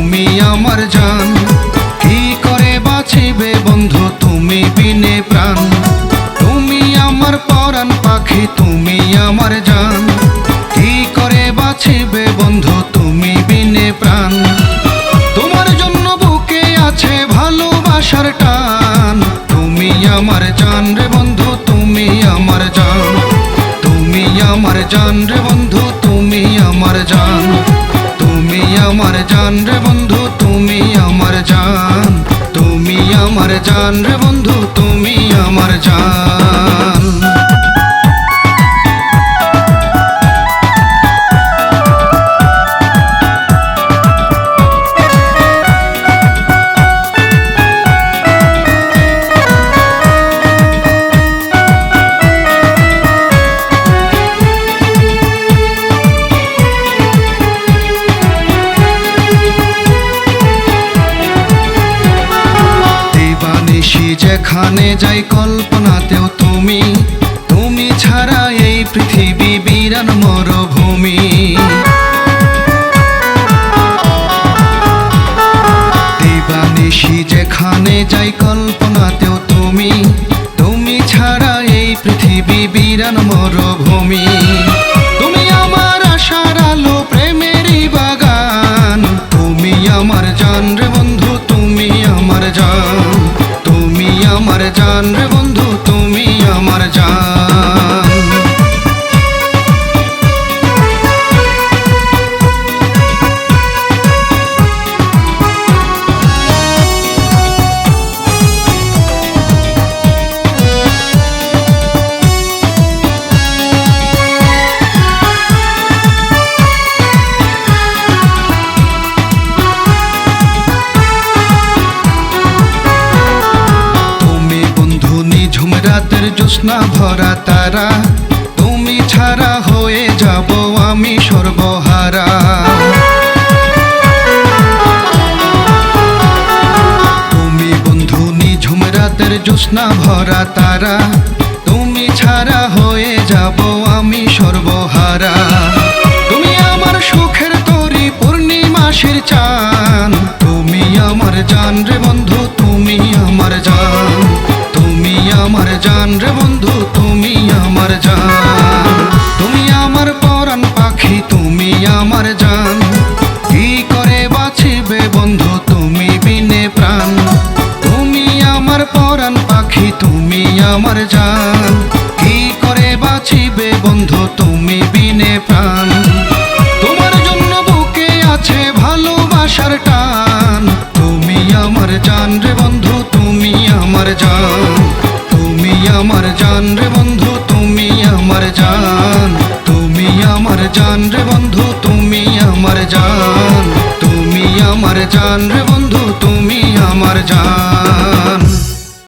তুমি আমার জান। কি করে বাঁচিবে বন্ধু তুমি বিনে প্রাণ? তুমি আমার পরাণ পাখি, তুমি আমার জান। কি করে বাঁচিবে বন্ধু তুমি বিনে প্রাণ? তোমার জন্য বুকে আছে ভালোবাসার টান। তুমি আমার জান রে বন্ধু, তুমি আমার জান। তুমি আমার জান রে আমার জান রে বন্ধু, তুমি আমার জান। তুমি আমার জান রে বন্ধু, তুমি আমার জান। যেখানে যাই কল্পনাতেও তুমি তুমি ছাড়া এই পৃথিবী বিরান মরভূমি। দিবানিশি যেখানে যাই কল্পনাতেও তুমি তুমি ছাড়া এই পৃথিবী বিরান মরভূমি। তুমি আমার আশার আলো, প্রেমেরই বাগান, তুমি আমার জান বন্ধু, তুমি আমার জান। আমার জান রে বন্ধু তুমি আমার জান। রাতের জ্যোৎস্না ভরা তারা, তুমি ছাড়া হয়ে যাব আমি সর্বহারা। তুমি বন্ধু, নিঝুম রাতের জ্যোৎস্না ভরা তারা, তুমি ছাড়া হয়ে যাব আমি সর্বহারা। তুমি আমার সুখের তরি পূর্ণিমাসের চান, তুমি আমার জান বন্ধু আমার জান। কি করে বাঁচিবে বন্ধু তুমি বিনে প্রাণ? তোমার জন্য বুকে আছে ভালোবাসার টান। তুমি আমার জান রে বন্ধু, তুমি আমার জান। তুমি আমার জান রে বন্ধু, তুমি আমার জান। তুমি আমার জান রে বন্ধু, তুমি আমার জান। তুমি আমার জান রে বন্ধু, তুমি আমার জান।